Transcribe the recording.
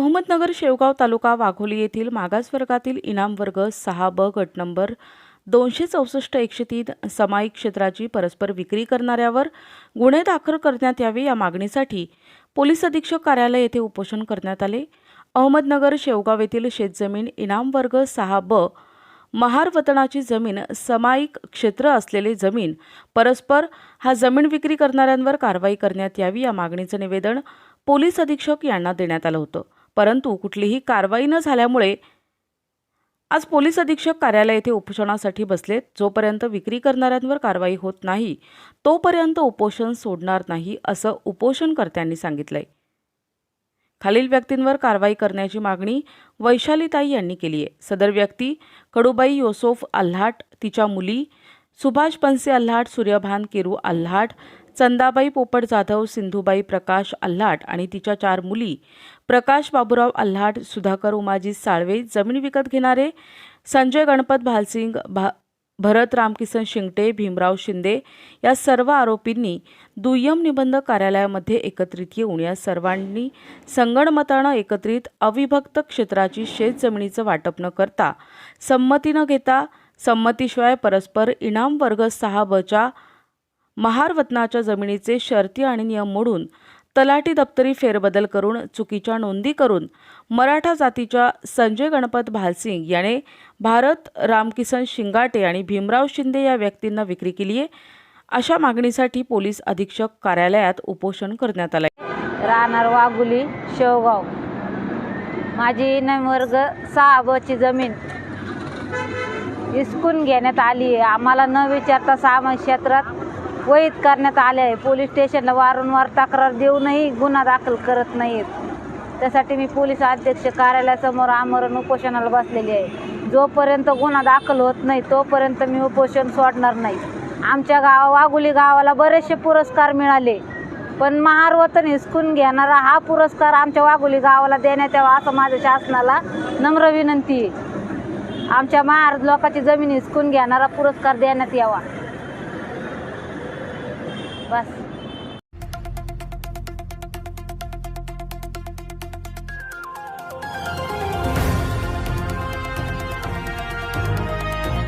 अहमदनगर शेवगाव तालुका वाघोली येथील मागासवर्गातील इनाम वर्ग सहा ब गट नंबर दोनशे चौसष्ट एकशे तीन समायिक क्षेत्राची परस्पर विक्री करणाऱ्यावर गुन्हे दाखल करण्यात यावे या मागणीसाठी पोलीस अधीक्षक कार्यालय येथे उपोषण करण्यात आले. अहमदनगर शेवगाव येथील शेतजमीन इनाम वर्ग सहा ब महार वतनाची जमीन समायिक क्षेत्र असलेली जमीन परस्पर हा जमीन विक्री करणाऱ्यांवर कारवाई करण्यात यावी या मागणीचं निवेदन पोलीस अधीक्षक यांना देण्यात आलं होतं. परंतु कुठलीही कारवाई न झाल्यामुळे आज पोलीस अधीक्षक कार्यालय येथे उपोषणासाठी बसलेत जोपर्यंत विक्री करणाऱ्यांवर कारवाई होत नाही तोपर्यंत उपोषण सोडणार नाही असं उपोषणकर्त्यांनी सांगितलंय. खालील व्यक्तींवर कारवाई करण्याची मागणी वैशालीताई यांनी केली आहे. सदर व्यक्ती कडुबाई योसोफ आल्हाट तिच्या मुली सुभाष पंसे आल्हाट सूर्यभान केरू आल्हाट चंदाबाई पोपट जाधव सिंधुबाई प्रकाश आल्हाट आणि तिच्या चार मुली प्रकाश बाबूराव आल्हाट सुधाकर उमाजी साळवे जमीन विकत घेणारे संजय गणपत भालसिंग भा भरत रामकिसन शिंगटे भीमराव शिंदे या सर्व आरोपींनी दुय्यम निबंध कार्यालयामध्ये एकत्रित येऊन या सर्वांनी संगणमतानं एकत्रित अविभक्त क्षेत्राची शेतजमिनीचं वाटप न करता संमती न घेता संमतीशिवाय परस्पर इनाम वर्ग सहा बच्या महार वतनाच्या जमिनीचे शर्ती आणि नियम मोडून तलाठी दप्तरी फेरबदल करून चुकीच्या नोंदी करून मराठा जातीच्या संजय गणपत भालसिंग याने भारत रामकिसन शिंगाटे आणि भीमराव शिंदे या व्यक्तींना विक्री केली आहे. अशा मागणीसाठी पोलीस अधीक्षक कार्यालयात उपोषण करण्यात आलं राहणार वाघुली शेवगाव. माझी इनाम सहा बची जमीन हिसकून घेण्यात आली आहे. आम्हाला न विचारता सहा क्षेत्रात वैध करण्यात आले आहे. पोलीस स्टेशनला वारंवार तक्रार देऊनही गुन्हा दाखल करत नाहीत. त्यासाठी मी पोलीस अध्यक्ष कार्यालयासमोर आमरण उपोषणाला बसलेली आहे. जोपर्यंत गुन्हा दाखल होत नाही तोपर्यंत मी उपोषण सोडणार नाही. आमच्या गावा वाघुली गावाला बरेचसे पुरस्कार मिळाले. पण महारवतन हिसकून घेणारा हा पुरस्कार आमच्या वाघुली गावाला देण्यात यावा असं माझ्या शासनाला नम्र विनंती आहे. आमच्या महार लोकांची जमीन हिसकून घेणारा पुरस्कार देण्यात यावा. paz.